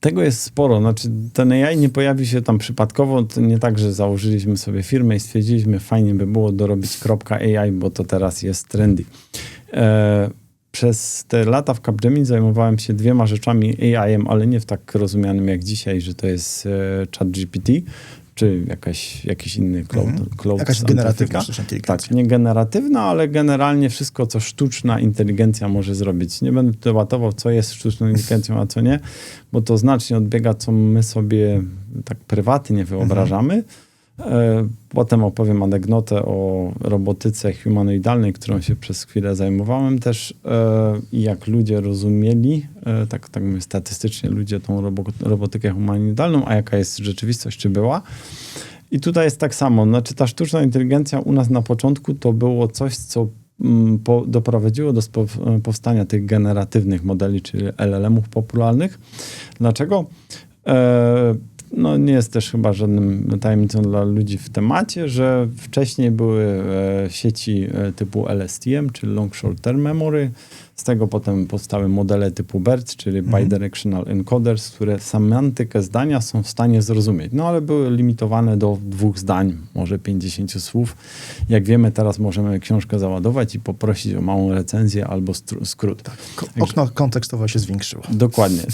Tego jest sporo. Znaczy, ten AI nie pojawi się tam przypadkowo. To nie tak, że założyliśmy sobie firmę i stwierdziliśmy, fajnie by było dorobić AI, bo to teraz jest trendy. E, przez te lata w Capgemini zajmowałem się dwiema rzeczami AI-em, ale nie w tak rozumianym jak dzisiaj, że to jest e, ChatGPT, czy jakaś, jakiś inny cloud, Mhm. cloud Jakaś generatywna. Tak, nie generatywna, ale generalnie wszystko, co sztuczna inteligencja może zrobić. Nie będę debatował, co jest sztuczną inteligencją, a co nie, bo to znacznie odbiega, co my sobie tak prywatnie wyobrażamy. E, Potem opowiem anegdotę o robotyce humanoidalnej, którą się przez chwilę zajmowałem też e, i jak ludzie rozumieli, e, tak, tak mówię, statystycznie ludzie tą robo, robotykę humanoidalną, a jaka jest rzeczywistość, czy była. I tutaj jest tak samo. Znaczy, ta sztuczna inteligencja u nas na początku to było coś, co mm, po, doprowadziło do powstania tych generatywnych modeli, czyli LLM-ów popularnych. Dlaczego? E, no nie jest też chyba żadnym tajemnicą dla ludzi w temacie, że wcześniej były e, sieci e, typu LSTM, czyli Long Short Term Memory. Z tego potem powstały modele typu BERT, czyli Bidirectional Encoders, które semantykę zdania są w stanie zrozumieć. No ale były limitowane do dwóch zdań, może 50 słów. Jak wiemy, teraz możemy książkę załadować i poprosić o małą recenzję albo skrót. Ko- Okno kontekstowe się zwiększyło. Dokładnie.